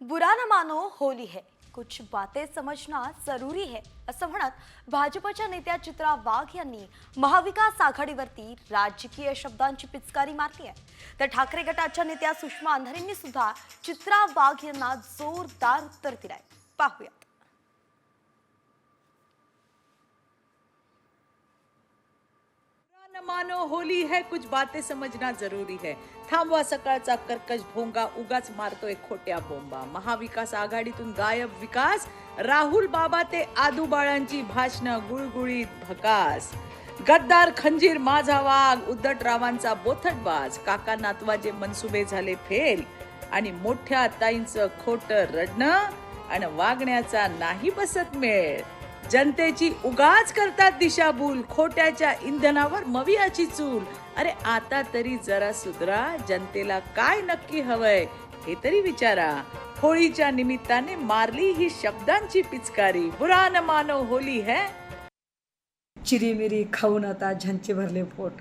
बुरा न मानो होली है. कुछ बातें समजणं जरुरी है असं म्हणत भाजपच्या नेत्या चित्रा वाघ यांनी महाविकास आघाडीवरती राजकीय शब्दांची पिचकारी मारली आहे. तर ठाकरे गटाच्या नेत्या सुषमा अंधारेंनी सुद्धा चित्रा वाघ यांना जोरदार उत्तर दिलंय पाहूयात. मानो होली है कुछ बातें समजना जरुरी है। थांबवा सकाळचा कर्कश भोंगा उगाच मारतोय खोट्या बोंबा। महाविकास आघाडीतून गायब विकास राहुल बाबा ते आदू बाळांची भाषणं गुळगुळीत भकास। गद्दार खंजीर माझा वाघ उद्धटरावांचा बोथटबाज काका नातवाचे मनसुबे झाले फेल आणि मोठ्या ताईंचं खोटं रडणं आणि वागण्याचा नाही बसत मेळ। जनतेची उगाच करतात दिशाभूल. खोट्याच्या इंधनावर मवियाची चूल. अरे आता तरी जरा सुधरा जनतेला काय नक्की हवंय हे तरी विचारा. होळीच्या निमित्ताने मारली ही शब्दांची पिचकारी. बुरा न मानो होली है. चिरीमिरी खाऊन आता ज्यांचे भरले पोट.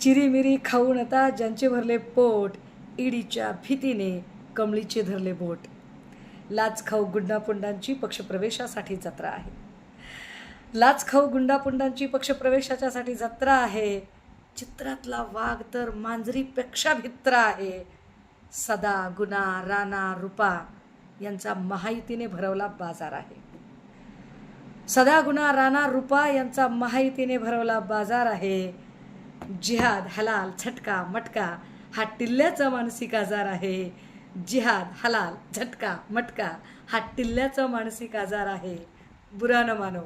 चिरीमिरी खाऊन आता ज्यांचे भरले पोट. ईडीच्या भीतीने कमळीचे धरले बोट. लाच खाऊ गुंडापुंडांची पक्षप्रवेशासाठी जत्रा आहे. लाच खाऊ गुंडापुंडांची पक्षप्रवेशाच्यासाठी जत्रा आहे. चित्रातला वाघ तर मांजरीपेक्षा भित्र आहे. सदा गुना राणा रुपा यांचा महायुतीने भरवला बाजार आहे. सदा गुना राणा रुपा यांचा माहितीने भरवला बाजार आहे. जिहाद हलाल झटका मटका हा टिल्ल्याचा मानसिक आजार आहे. जिहाद हलाल झटका मटका हा टिल्ल्याचा मानसिक आजार आहे. बुरा न मानो